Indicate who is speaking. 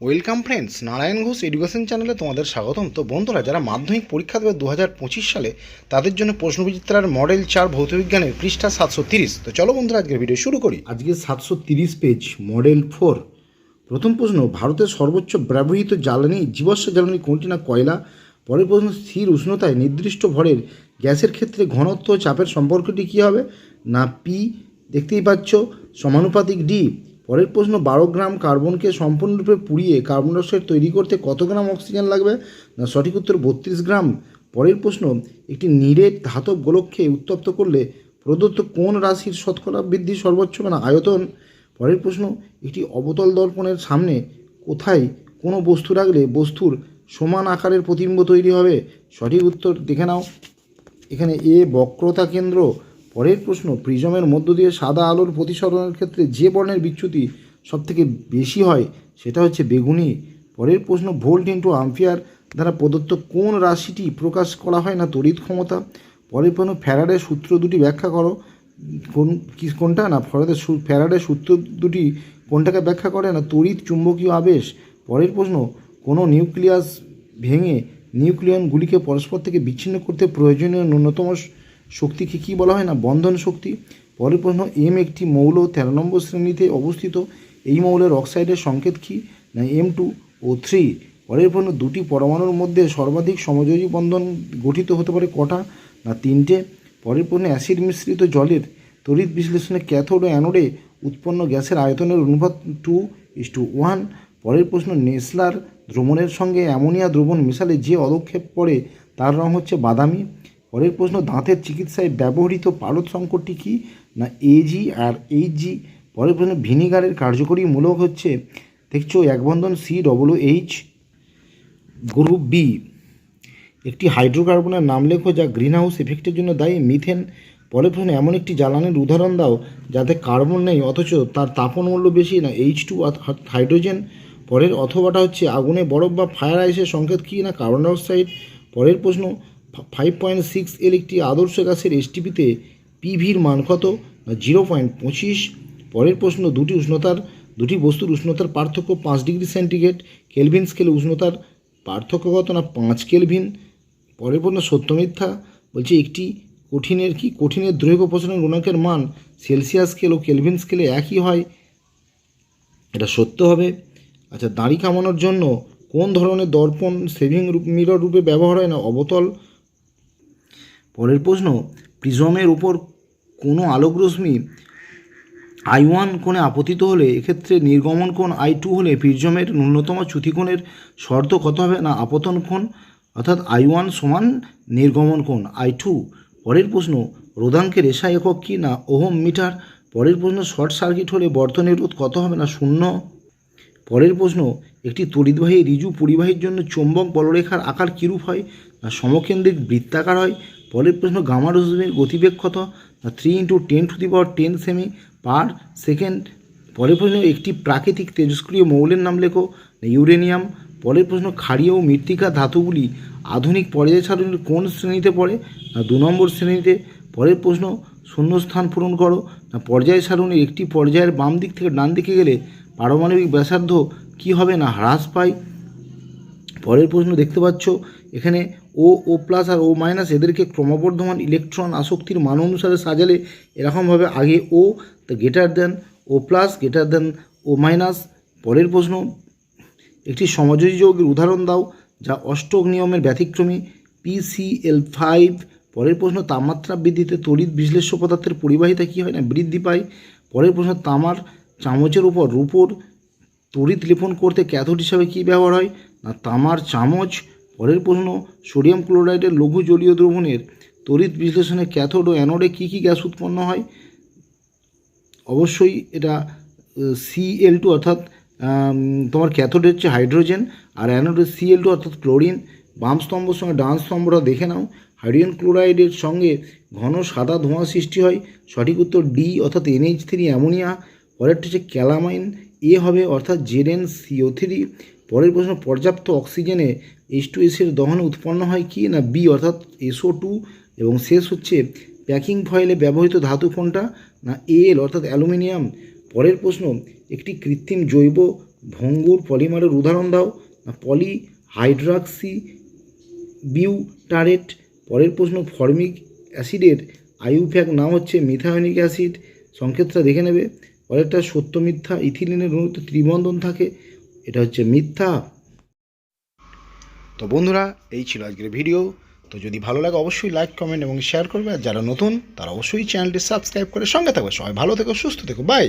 Speaker 1: Welcome friends, Narayan Ghosh education চ্যানেলে তোমাদের স্বাগতম। তো বন্ধুরা, যারা মাধ্যমিক পরীক্ষা দেবে দু হাজার পঁচিশ সালে, তাদের জন্য প্রশ্নবিচিত্রার মডেল চার ভৌতবিজ্ঞানের পৃষ্ঠা সাতশো তো চলো বন্ধুরা, আজকের ভিডিও শুরু করি।
Speaker 2: আজকে সাতশো পেজ মডেল ফোর প্রথম প্রশ্ন, ভারতের সর্বোচ্চ ব্যবহৃত জ্বালানি, জীবাশ্ম জ্বালানি কোনটি না কয়লা? পরের প্রশ্ন, স্থির উষ্ণতায় নির্দিষ্ট ভরের গ্যাসের ক্ষেত্রে ঘনত্ব চাপের সম্পর্কটি কী হবে? না পি দেখতেই পাচ্ছ, সমানুপাতিক ডি পরের প্রশ্ন, বারো গ্রাম কার্বনকে সম্পূর্ণরূপে পুড়িয়ে কার্বন ডাইঅক্সাইড তৈরি করতে কত গ্রাম অক্সিজেন লাগবে? না, সঠিক উত্তর বত্রিশ গ্রাম। পরের প্রশ্ন, একটি নিরেট ধাতব গোলককে উত্তপ্ত করলে প্রদত্ত কোন রাশির শতকরা বৃদ্ধি সর্বোচ্চ না আয়তন? পরের প্রশ্ন, একটি অবতল দর্পণের সামনে কোথায় কোনো বস্তু রাখলে বস্তুর সমান আকারের প্রতিবিম্ব তৈরি হবে? সঠিক উত্তর দেখে নাও। এখানে এ বক্রতা কেন্দ্র পরের প্রশ্ন, প্রিজমের মধ্য দিয়ে সাদা আলোর প্রতিসরণের ক্ষেত্রে যে বর্ণের বিচ্যুতি সবথেকে বেশি হয়, সেটা হচ্ছে বেগুনি। পরের প্রশ্ন, ভোল্ট ইন্টু আম্পিয়ার দ্বারা প্রদত্ত কোন রাশিটি প্রকাশ করা হয় না তড়িৎ ক্ষমতা? পরের প্রশ্ন, ফ্যারাডের সূত্র দুটি ব্যাখ্যা করো। কোন, কি, কোনটা? না, ফ্যারাডের ফ্যারাডের সূত্র দুটি কোনটাকে ব্যাখ্যা করে? না, তড়িৎ চুম্বকীয় আবেশ? পরের প্রশ্ন, কোনো নিউক্লিয়াস ভেঙে নিউক্লিয়নগুলিকে পরস্পর থেকে বিচ্ছিন্ন করতে প্রয়োজনীয় ন্যূনতম শক্তিকে কী বলা হয় না? বন্ধন শক্তি। পরের প্রশ্ন এম একটি মৌল তেরো নম্বর শ্রেণীতে অবস্থিত। এই মৌলের অক্সাইডের সংকেত কী? না এম টু ও থ্রি পরের প্রশ্ন দুটি পরমাণুর মধ্যে সর্বাধিক সমযোজী বন্ধন গঠিত হতে পারে কটা? না, তিনটে। পরের প্রশ্ন অ্যাসিড মিশ্রিত জলের তড়িৎ বিশ্লেষণে ক্যাথোড ও অ্যানোডে উৎপন্ন গ্যাসের আয়তনের অনুপাত টু ইস টু ওয়ান পরের প্রশ্ন নেসলার দ্রবণের সঙ্গে অ্যামোনিয়া দ্রবণ মেশালে যে অদক্ষেপ পড়ে, তার রং হচ্ছে বাদামি। পরের প্রশ্ন, দাঁতের চিকিৎসায় ব্যবহৃত পারদ সংকটটি কী? না এজি আর এইচজি পরের প্রশ্ন, ভিনিগারের কার্যকরী মূলক হচ্ছে, দেখছ এক বন্ধন C double H group B একটি হাইড্রোকার্বনের নাম লেখো যা গ্রিনহাউস এফেক্টের জন্য দায়ী, মিথেন। পরের প্রশ্নে, এমন একটি জ্বালানির উদাহরণ দাও যাতে কার্বন নেই, অথচ তার তাপন মূল্য বেশি না এইচ টু হাইড্রোজেন। পরের অথবাটা হচ্ছে, আগুনে বরফ বা ফায়ার আইসের সংকেত কী না কার্বন ডাইঅক্সাইড পরের প্রশ্ন ফাইভ পয়েন্ট সিক্স এল একটি আদর্শ গ্যাসের এসটিপিতে পিভির মান কত? জিরো পয়েন্ট পঁচিশ। পরের প্রশ্ন, দুটি উষ্ণতার, দুটি বস্তুর উষ্ণতার পার্থক্য পাঁচ ডিগ্রি সেন্টিগ্রেড। কেলভিন স্কেলে উষ্ণতার পার্থক্য কত? না, পাঁচ কেলভিন। পরের প্রশ্ন, সত্য মিথ্যা? বলছে একটি কঠিনের কি? কঠিনের দৈর্ঘ্য প্রসারণ গুণাঙ্কের মান সেলসিয়াস স্কেল ও কেলভিন স্কেলে একই হয়। এটা সত্য হবে। আচ্ছা দাড়ি কামানোর জন্য কোন ধরনের দর্পণ সেভিং মিরর রূপে ব্যবহার হয় না? অবতল পরের প্রশ্ন, প্রিজমের উপর কোনো আলোকরশ্মি আই ওয়ান কোণে আপতিত হলে এক্ষেত্রে নির্গমন কোণ আই টু হলে প্রিজমের ন্যূনতম চ্যুতিকোণের শর্ত কত হবে? না, আপতন কোণ, অর্থাৎ আই ওয়ান সমান নির্গমন কোণ, আই টু। পরের প্রশ্ন, রোধাঙ্কের এসা একক কি? না, ওহম মিটার। পরের প্রশ্ন, শর্ট সার্কিট হলে বর্তনের রোধ কত হবে? না, শূন্য। পরের প্রশ্ন, একটি তড়িৎবাহী রিজু পরিবাহীর জন্য চৌম্বক বলরেখার আকার কীরূপ হয়? না, সমকেন্দ্রিক বৃত্তাকার হয়? পরের প্রশ্ন, গামা রশ্মির গতিবেগ কত? না three into ten to the power ten cm per second পরের প্রশ্ন, একটি প্রাকৃতিক তেজস্ক্রিয় মৌলের নাম লেখো। ইউরেনিয়াম। পরের প্রশ্ন, ক্ষারীয় ও মৃত্তিকা ধাতুগুলি আধুনিক পর্যায় সারণীর কোন শ্রেণীতে পড়ে? না, দু নম্বর শ্রেণীতে। পরের প্রশ্ন, শূন্যস্থান পূরণ করো। না পর্যায় সারণীর একটি পর্যায়ের বাম দিক থেকে ডান দিকে গেলে পারমাণবিক ব্যাসার্ধ কী হবে? না, হ্রাস পায়। পরের প্রশ্ন, দেখতে পাচ্ছ এখানে ও ও প্লাস আর ও মাইনাস এদেরকে ক্রমবর্ধমান ইলেকট্রন আসক্তির মান অনুসারে সাজালে এরকমভাবে আগে O the greater than O plus greater than O minus পরের প্রশ্ন, একটি সমযোজী যৌগের উদাহরণ দাও, যা অষ্টক নিয়মের ব্যতিক্রমী পিসিএল ফাইভ পরের প্রশ্ন, তাপমাত্রা বৃদ্ধিতে তড়িৎ বিশ্লেষ্য পদার্থের পরিবাহিতা কী হয় না, বৃদ্ধি পায়, পরের প্রশ্ন, তামার চামচের উপর রূপোর তড়িৎ লিপন করতে ক্যাথোড হিসাবে কী ব্যবহার হয়, না তামার চামচ পরের প্রশ্ন, সোডিয়াম ক্লোরাইডের লঘু জলীয় দ্রবণের তড়িৎ বিশ্লেষণে ক্যাথোড ও অ্যানোডে কী কী গ্যাস উৎপন্ন হয়? অবশ্যই এটা সিএল টু অর্থাৎ তোমার ক্যাথোড হচ্ছে হাইড্রোজেন আর অ্যানোড সিএল টু অর্থাৎ ক্লোরিন। বাম স্তম্ভর সঙ্গে ডান স্তম্ভটা দেখে নাও। হাইড্রোজেন ক্লোরাইডের সঙ্গে ঘন সাদা ধোঁয়া সৃষ্টি হয়। সঠিক উত্তর ডি অর্থাৎ এনএইচ থ্রি অ্যামোনিয়া। পরেরটা হচ্ছে ক্যালামাইন। এ হবে অর্থাৎ জেডেন সিও থ্রি পরের প্রশ্ন, পর্যাপ্ত অক্সিজেনে এইচ টু এসের দহনে উৎপন্ন হয় কি না? বি অর্থাৎ এসও টু এবং শেষ হচ্ছে প্যাকিং ফয়েলে ব্যবহৃত ধাতু কোনটা? না এল অর্থাৎ অ্যালুমিনিয়াম। পরের প্রশ্ন, একটি কৃত্রিম জৈব ভঙ্গুর পলিমারের উদাহরণ দাও। না পলি হাইড্রাক্সি বিউটারেট। পরের প্রশ্ন, ফর্মিক অ্যাসিডের আইউপ্যাক নাম হচ্ছে মিথায়নিক অ্যাসিড। সংকেতটা দেখে নেবে। পরেরটা, সত্য মিথ্যা, ইথিলিনের অনুতে ত্রিবন্ধন থাকে। এটা হচ্ছে মিথ্যা।
Speaker 1: তো বন্ধুরা, এই ছিল আজকের ভিডিও। তো যদি ভালো লাগে, অবশ্যই লাইক কমেন্ট এবং শেয়ার করবে। আর যারা নতুন, তারা অবশ্যই চ্যানেলটি সাবস্ক্রাইব করে সঙ্গে থাকবে। সবাই ভালো থেকো, সুস্থ থেকো। বাই